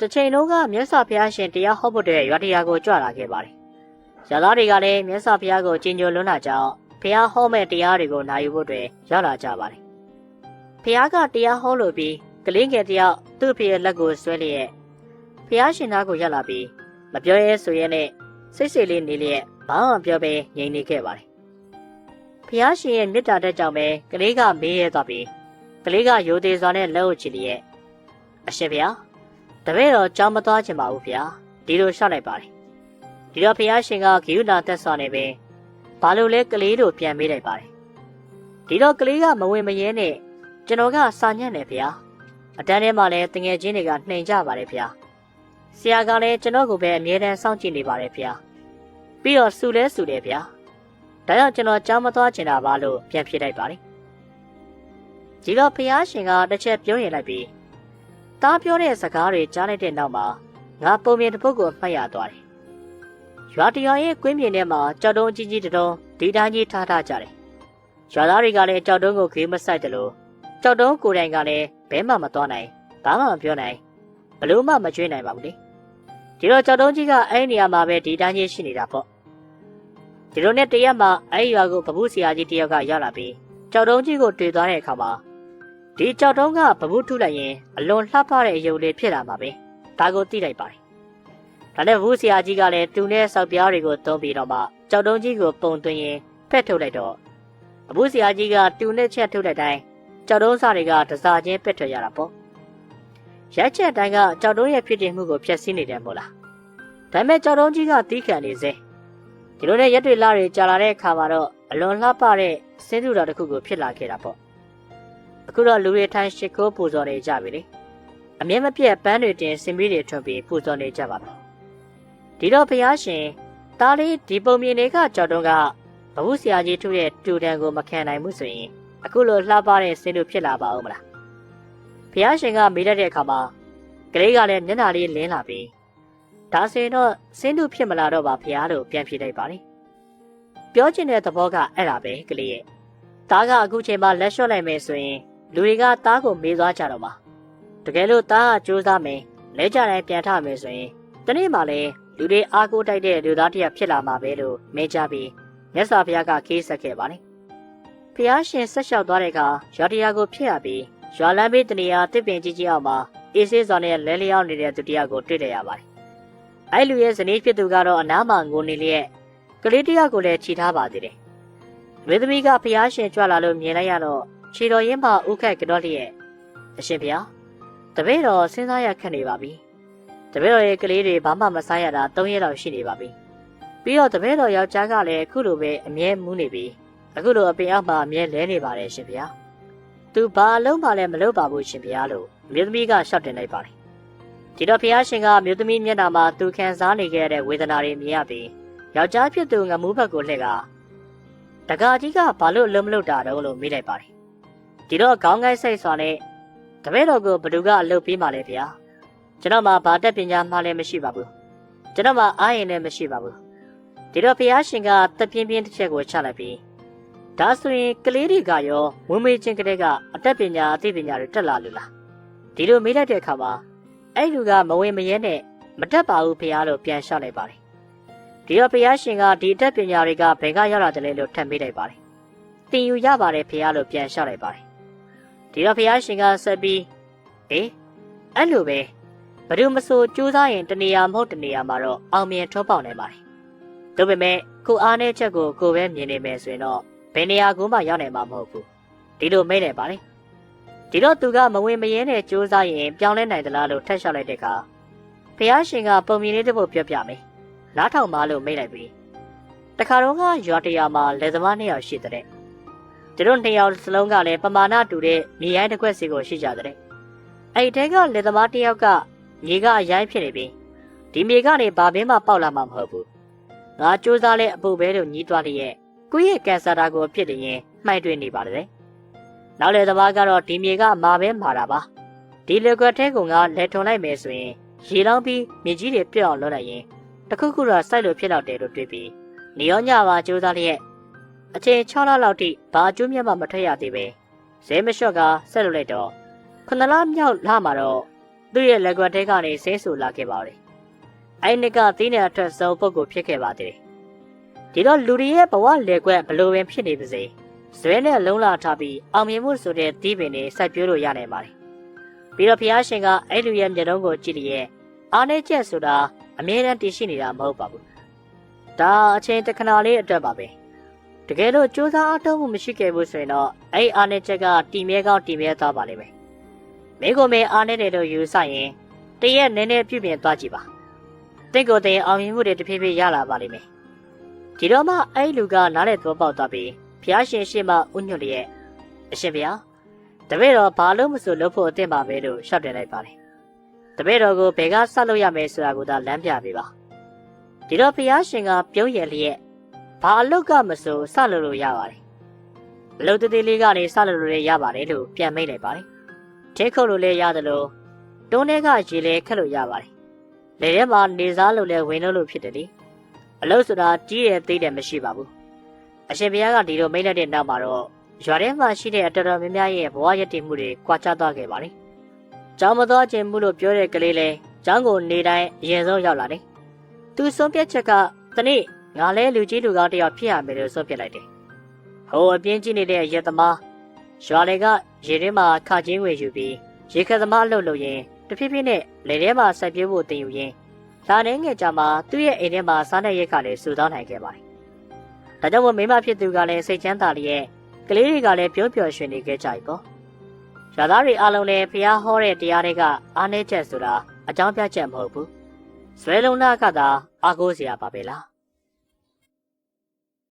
တစ်ချိန်လုံးကမြတ်စွာဘုရားရှင်တရားဟောဖို့တဲ့ရွာတရားကိုကြွလာခဲ့ပါတယ်။ရွာသားတွေကလည်းမြတ်စွာဘုရားကိုကြင်ညိုလွန်းတာကြောင့်ဘုရားဟောမဲ့တရားတွေကိုနာယူဖို့အတွက်ရောက်လာကြပါတယ်။ဘုရားကတရားဟောလို့ပြီးကလေးငယ်တယောက်သူ့ဖေရဲ့လက်ကိုဆွဲလျက်ဘုရားရှင်သားကိုရောက်လာပြီးမပြောရဲဆိုရဲနဲ့စိတ်စိတ်လေးနေလျက်ဘာမှပြောပဲငြိမ်နေခဲ့ပါတယ်။ဘုရားရှင်ရဲ့မေတ္တာတဲ့ကြောင့်ပဲကလေးကမေးရဲသွားပြီးကလေးကရိုသေစွာနဲ့လက်အုပ်ချီလျက်အရှင်ဘုရား တပည့်တော်ကြောင်းမသွားချင်ပါဘူးဗျာဒီလိုလျှောက်လိုက်ပါတယ်ဒီတော့ဘုရားရှင်ကဂိယူနာသက်စွာနဲ့ပဲဘာလို့လဲကလေးတို့ပြန်မေးလိုက်ပါတယ်ဒီတော့ကလေးကမဝင်မရဲနဲ့ကျွန်တော်ကစာညံ့နေဗျာအတန်းထဲမှာလည်းတငယ်ချင်းတွေကနှိမ်ကြပါတယ်ဗျာဆရာကလည်းကျွန်တော်ကိုပဲအမြဲတမ်းစောင့်ကြည့်နေပါတယ်ဗျာပြီးတော့စူလဲစူတယ်ဗျာဒါကြောင့်ကျွန်တော်ကြောင်းမသွားချင်တာပါလို့ပြန်ဖြေလိုက်ပါတယ်ဒီတော့ဘုရားရှင်ကတစ်ချက်ပြောရင်လိုက်ပြီး တားပြောတဲ့စကားတွေကြားလိုက်တဲ့နောက်မှာငါပုံမြင်တစ်ပုဒ်ကိုမှတ်ရသွားတယ်။ရွာတရွာရဲ့ကွင်းပြင်ထဲမှာကြောက်တုံးကြီးကြီးတုံးဒီတိုင်းကြီးထားထားကြတယ်။ရွာသားတွေကလည်းကြောက်တုံးကိုခေးမဆိုင်တယ်လို့ကြောက်တုံးကိုယ်တိုင်ကလည်းဘဲမှမသွားနိုင်ဘာမှမပြောနိုင်ဘလို့မှမကျွေးနိုင်ပါဘူးလေ။ဒီတော့ကြောက်တုံးကြီးကအဲ့နေရာမှာပဲဒီတိုင်းကြီးရှိနေတာပေါ့။ဒီလိုနဲ့တရက်မှာအဲ့ရွာကိုပပုဆရာကြီးတယောက်ကရောက်လာပြီးကြောက်တုံးကြီးကိုတွေ့သွားတဲ့အခါမှာ ဒီကြောက်တုံးကဗမှုထုလိုက်ရင်အလွန်လှပတဲ့အယုံလေးဖြစ်လာမှာပဲဒါကိုသိလိုက်ပါတယ်ဒါနဲ့ဝူဆရာကြီးကလည်းသူနဲ့ဆောက်ပြားတွေကိုသုံးပြီးတော့မှကြောက်တုံးကြီးကိုပုံသွင်းရင်ဖက်ထုတ်လိုက်တော့အဘူးဆရာကြီးကတူနဲ့ချက်ထုတ်တဲ့တိုင်းကြောက်တုံးစားတွေကတစားချင်းပက်ထွက်ရတာပေါ့ရိုက်ချက်တိုင်းကကြောက်တုံးရဲ့ဖြစ်တည်မှုကိုဖျက်ဆီးနေတယ်မို့လားဒါပေမဲ့ကြောက်တုံးကြီးကတီးခံနေစေဒီလိုနဲ့ရက်တွေလာတွေကြာလာတဲ့အခါမှာတော့အလွန်လှပတဲ့စင်းတူတော်တစ်ခုကိုဖြစ်လာခဲ့တာပေါ့ အခုတော့လူတွေထိုင်ရှစ်ခိုးပူဇော်နေကြပြီလေအမြဲမပြတ်ပန်းတွေတင်စင်ပြီးတွေထွန်းပြီးပူဇော်နေကြပါမယ်ဒီတော့ဘုရားရှင်တားလေးဒီပုံမြင်တွေကကြောက်တုံးကဘဝဆရာကြီးထုရဲ့တူတန်ကိုမခံနိုင်ဘူးဆိုရင်အခုလိုလှပတဲ့စင်တို့ဖြစ်လာပါဦးမလားဘုရားရှင်ကမေးတတ်တဲ့အခါမှာကလေးကလည်းမျက်နှာလေးလင်းလာပြီးဒါဆိုရင်တော့စင်တို့ဖြစ်မလာတော့ပါဘုရားလို့ပြန်ဖြေလိုက်ပါလေပြောချင်တဲ့သဘောကအဲ့ဒါပဲကလေးရဲ့သားကအခုချိန်မှာလက်လျှော့လိုက်မယ်ဆိုရင် လူတွေကသားကိုမေးသွားကြတော့မှာတကယ်လို့သားကစူးစမ်းမယ်လဲကြတိုင်းပြန်ထမယ်ဆိုရင်တနေ့မှလည်းလူတွေအားကိုးတိုက်တဲ့လူသားတစ်ယောက်ဖြစ်လာမှာပဲလို့မဲကြပြီးမြတ်စွာဘုရားကခေးဆက်ခဲ့ပါလေဖះရှင်ဆက်လျှောက်သွားတဲ့အခါရွာတရားကိုဖြစ်ရပြီးရွာလမ်းဘေးတနေရာတစ်ပင်ကြီးကြီးအောင်မှာအေးဆေးစွာနဲ့လဲလျောင်းနေတဲ့သူတစ်ယောက်ကိုတွေ့တယ်ရပါတယ်အဲ့လူရဲ့ဇနီးဖြစ်သူကတော့အနားမှာငိုနေလျက်ကလေးတစ်ယောက်ကိုလည်းခြိထားပါသေးတယ်ဝေသမီးကဖះရှင်ကြွလာလို့မြင်လိုက်ရတော့ ခြေတော်ရင်းမှဥခက်ကတော့လျက်အရှင်ဗျာတပည့်တော်စဉ်းစားရခက်နေပါပြီတပည့်တော်ရဲ့ကလေးတွေဘာမှမစားရတာ၃ရက်လောက်ရှိနေပါပြီပြီးတော့တပည့်တော်ယောက်ျားကလည်းအခုလိုပဲအမြဲမူးနေပြီအခုလိုအပင်အောက်မှာအမြဲလဲနေပါတယ်ရှင်ဗျာသူဘာလုံးမှလည်းမလုပ်ပါဘူးရှင်ဗျာလို့မြို့သမီးကရှောက်တင်လိုက်ပါတယ်ဒီတော့ဖះရှင်ကမြို့သမီးမျက်နှာမှာသူခံစားနေခဲ့တဲ့ဝေဒနာတွေမြင်ရပြီးယောက်ျားဖြစ်သူငမူးဘက်ကိုလှည့်ကတကာကြီးကဘာလို့အလုံးမလုပ်တာတော့လို့မေးလိုက်ပါတယ် ဒီတော့ခေါင်းကိုက်စိတ်စွာနဲ့တပည့်တော်ကိုဘသူကအလုပ်ပေးမှလဲဗျာကျွန်တော်မှာဘာတက်ပညာမှလည်းမရှိပါဘူးကျွန်တော်မှာအားရင်လည်းမရှိပါဘူးဒီတော့ဘုရားရှင်ကတပြင်းပြင်းတစ်ချက်ကိုချလိုက်ပြီးဒါဆိုရင်ကလေးတွေကရောဝင်းမေးချင်းကလေးကအတက်ပညာအသိပညာတွေတက်လာလို့လားဒီလိုမေးလိုက်တဲ့အခါမှာအဲ့လူကမဝင်မရဲနဲ့မတက်ပါဘူးဘုရားလို့ပြန်လျှောက်လိုက်ပါတယ်ဒီတော့ဘုရားရှင်ကဒီအတက်ပညာတွေကဘယ်ကရောက်လာတယ်လဲလို့ထပ်မေးလိုက်ပါတယ်တင်ယူရပါတယ်ဘုရားလို့ပြန်လျှောက်လိုက်ပါတယ် ဒီတော့ဘုရားရှင်ကဆက်ပြီးအေးအဲ့လိုပဲဘယ်သူမဆိုကြိုးစားရင်တနေရာမဟုတ်တနေရာမှာတော့အောင်မြင်ထောပေါက်နိုင်ပါတယ်။ဒါပေမဲ့ကိုအားနဲ့ချက်ကိုကိုပဲမြင်နေမယ်ဆိုရင်တော့ဘယ်နေရာကိုမှရောက်နိုင်မှာမဟုတ်ဘူး။ဒီလိုမိတ်နေပါလေ။ဒီတော့သူကမဝင်မရဲနဲ့ကြိုးစားရင်ပြောင်းလဲနိုင်သလားလို့ထက်လျှောက်လိုက်တဲ့အခါဘုရားရှင်ကပုံမြင်လေးတစ်ပုဒ်ပြောပြမယ်။လားထောင်ပါလို့မိတ်လိုက်ပြီးတခါတော့ကရွာတရာမှာလက်သမားနှစ်ယောက်ရှိတဲ့ သူတို့နှစ်ယောက်စလုံးကလည်းပမာဏတူတဲ့မြေရိုင်းတစ်ခွက်စီကိုရှိကြတဲ့။အဲ့တဲကလက်သမားတစ်ယောက်ကမြေကအရိုင်းဖြစ်နေပြီ။ဒီမြေကနေဘာဘင်းမှပေါက်လာမှာမဟုတ်ဘူး။ငါစူးစမ်းလဲအပူပဲလို့ညီးသွားလျက်ကိုယ့်ရဲ့ကန်ဆာတာကိုဖြစ်နေရင်မှိုက်တွေ့နေပါတယ်။နောက်လက်သမားကတော့ဒီမြေကမာပဲမာတာပါ။ဒီလက်ကွက်ထဲကငါလက်ထုံလိုက်မယ်ဆိုရင်ရေလောင်းပြီးမြေကြီးတွေပြတ်အောင်လုပ်လိုက်ရင်တခုခုတော့စိုက်လို့ဖြစ်တော့တယ်လို့တွေးပြီးနေရောညပါစူးစမ်းလျက် အချိန်6လလောက်ထိဘာအကျိုးမြတ်မှမထွက်ရသေးပဲဇဲမလျှော့ကဆက်လုပ်လိုက်တော့ခုနလမြောက်လာမှာတော့သူ့ရဲ့လက်ကွက်ထဲကနေဆင်းဆူလာခဲ့ပါတယ်။အဲ့နှစ်ကသီးနှံအထက်ဆုံးပုဂ္ဂိုလ်ဖြစ်ခဲ့ပါသေးတယ်။ဒီတော့လူတွေရဲ့ဘဝလက်ကွက်ဘလို့ပင်ဖြစ်နေပါစေ။ဇွဲနဲ့လုံးလာထားပြီးအောင်မြင်မှုဆိုတဲ့သီးပင်တွေစိုက်ပျိုးလို့ရနိုင်ပါတယ်။ပြီးတော့ဖျားရှင်ကအဲ့လူရဲ့မျက်နှာကိုကြည့်လျက်အားနေချက်ဆိုတာအမြဲတမ်းတည်ရှိနေတာမဟုတ်ပါဘူး။ဒါအချိန်တစ်ခဏလေးအတွက်ပါပဲ။ တကယ်လို့စူးစမ်းအားထုတ်မှုမရှိခဲ့ဘူးဆိုရင်တော့အဲ့အားနေချက်ကတီမြဲကောင်းတီမြဲသွားပါလိမ့်မယ်။မိကိုမေအားနေတယ်လို့ယူဆရင်တရက်နည်းနည်းပြုပြင်သွားကြည့်ပါ။တင့်ကိုယ်တင်အောင်မြင်မှုတွေတဖြည်းဖြည်းရလာပါလိမ့်မယ်။ဒီတော့မှအဲ့လူကနားနဲ့သဘောပေါက်သွားပြီးဖျားရှင်ရှေ့မှာဥညွတ်လျက်အရှင်ဗျာတပည့်တော်ဘာလို့မဆိုလုပ်ဖို့အသင့်ပါပဲလို့ရှောက်တင်လိုက်ပါတယ်။တပည့်တော်ကိုဘယ်ကဆက်လုပ်ရမယ်ဆိုတာကိုသာလမ်းပြပေးပါ။ဒီတော့ဖျားရှင်ကပြုံးရလျက် ဘာအလုပ်ကမဆိုဆက်လုပ်လို့ရပါတယ်။အလုပ်တသေးလေးကနေဆက်လုပ်လို့လည်းရပါတယ်လို့ပြန်မိတ်လိုက်ပါတယ်။ထိခုတ်လို့လည်းရတယ်လို့တွန်းထဲကရေလဲခက်လို့ရပါတယ်။လေထဲမှာနေစားလို့လည်းဝင်လို့လို့ဖြစ်တယ်လေ။အလုပ်ဆိုတာကြီးတယ်သေးတယ်မရှိပါဘူး။အရှင်ဘုရားကဒီလိုမိတ်လိုက်တဲ့နောက်မှာတော့ရွာထဲမှာရှိတဲ့အတော်တော်များများရဲ့ဘဝရည်တည်မှုတွေကွာခြားသွားခဲ့ပါတယ်။ကျောင်းမသွားခြင်းမှုလို့ပြောတဲ့ကလေးလဲကျောင်းကိုနေတိုင်းအရင်ဆုံးရောက်လာတယ်။သူဆုံးဖြတ်ချက်ကတနေ့ ငါလဲလူကြီးလူကောင်းတစ်ယောက်ဖြစ်ရမယ်လို့ဆုံးဖြတ်လိုက်တယ်။ဟိုအပြင်းကြီးနေတဲ့ရဲသမားရွာလေကရေထဲမှာခချင်းဝေယူပြီးရေခတ်သမားအလုပ်လုပ်ရင်တဖြည်းဖြည်းနဲ့လေထဲမှာဆက်ပြေးဖို့တင်ယူရင်းလာနေငယ်ကြမှာသူ့ရဲ့အိမ်ထဲမှာစားတဲ့ရက်ခလည်းစူတောင်းနိုင်ခဲ့ပါတယ်။ဒါကြောင့်မို့မိမဖြစ်သူကလည်းစိတ်ချမ်းသာလျက်ကလေးတွေကလည်းပြုံးပျော်ရွှင်နေခဲ့ကြပြီပေါ့။ရွာသားတွေအားလုံးလည်းဖျားဟောတဲ့တရားတွေကအားနည်းချက်ဆိုတာအကြောင်းပြချက်မဟုတ်ဘူး။ဇွဲလုံးနာကသာအားကိုးစရာပါပဲလား။